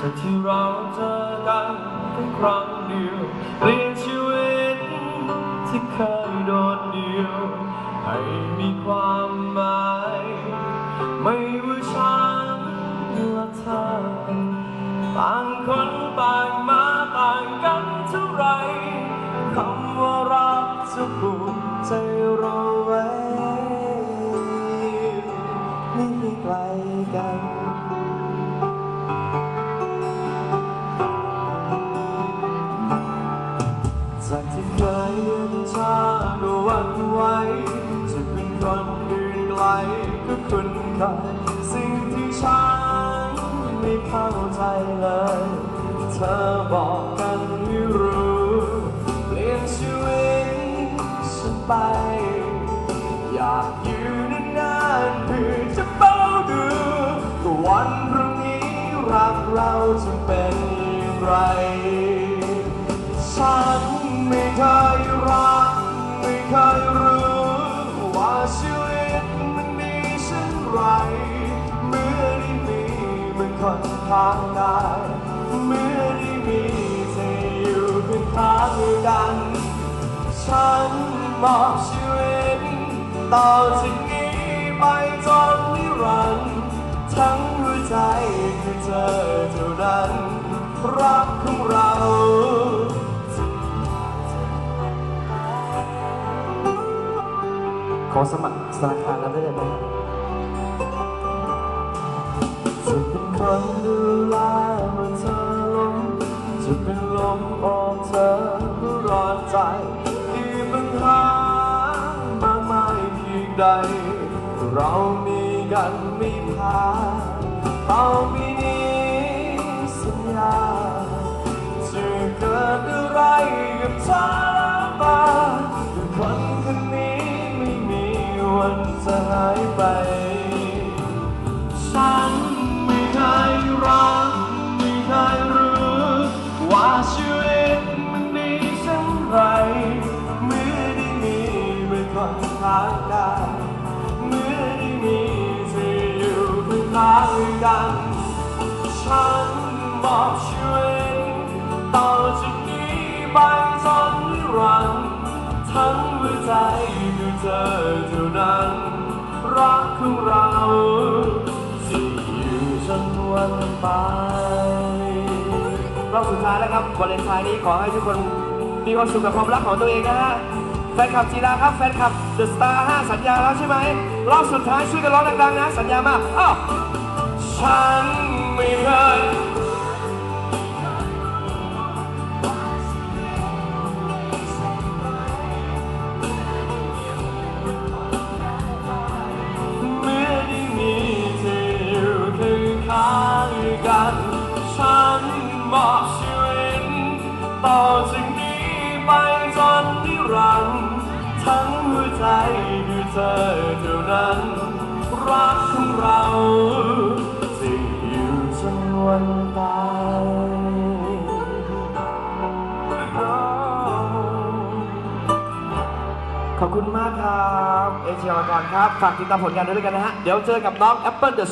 จากที่เราเจอกันแค่ครั้งเดียวเปลี่ยนชีวิตที่เคยโดดเดี่ยว ให้มีความหมาย ไม่ว่าฉันและเธอต่างคนไป คุ้นเคยสิ่งที่ฉันไม่เข้าใจเลย เธอบอกกันให้รู้เปลี่ยนชีวิตฉันไป อยากอยู่นานๆเพื่อจะเฝ้าดูวันพรุ่งนี้รักเราจะเป็นอย่างไร ฉันไม่เคย คนข้างกายเมื่อได้มีเธออยู่เป็นข้างกัน ฉันมอบชีวิตต่อจากนี้ไปจนนิรันดร์ทั้งหัวใจคือเธอเท่านั้น รักของเราขอสมัครธนาคารนั้นได้ไหม จะเป็นคนดูแลเมื่อเธอล้มจะเป็นลมออกเธอเพื่อรอดใจที่ปัญหามากมายเพียงใด เรามีกันไม่พาต่อไปนี้สัญญาจะเกิดอะไรกับเธอ กัน ฉันมอบชีวิตต่อจากนี้ไปจนรัน ทั้งหัวใจคือเธอเท่านั้น รักของเราจะอยู่จนวันตายรอบสุดท้ายแล้วครับวาเลนไทน์นี้ขอให้ทุกคนมีความสุขกับความรักของตัวเองนะฮะแฟนคลับจีราครับแฟนคลับเดอะสตาร์ห้าสัญญาแล้วใช่ไหมรอบสุดท้ายช่วยกันร้องดังๆนะ สัญญามาอ้าว ต่อจากนี้ไปจนนิรันดร์ทั้งหัวใจคือเธอเท่านั้น รักของเราจะอยู่จนวันตายขอบคุณมากครับ เอเชียมาก่อนครับ ฝากติดตามผลงานด้วยกันนะฮะ เดี๋ยวเจอกับน้อง Apple The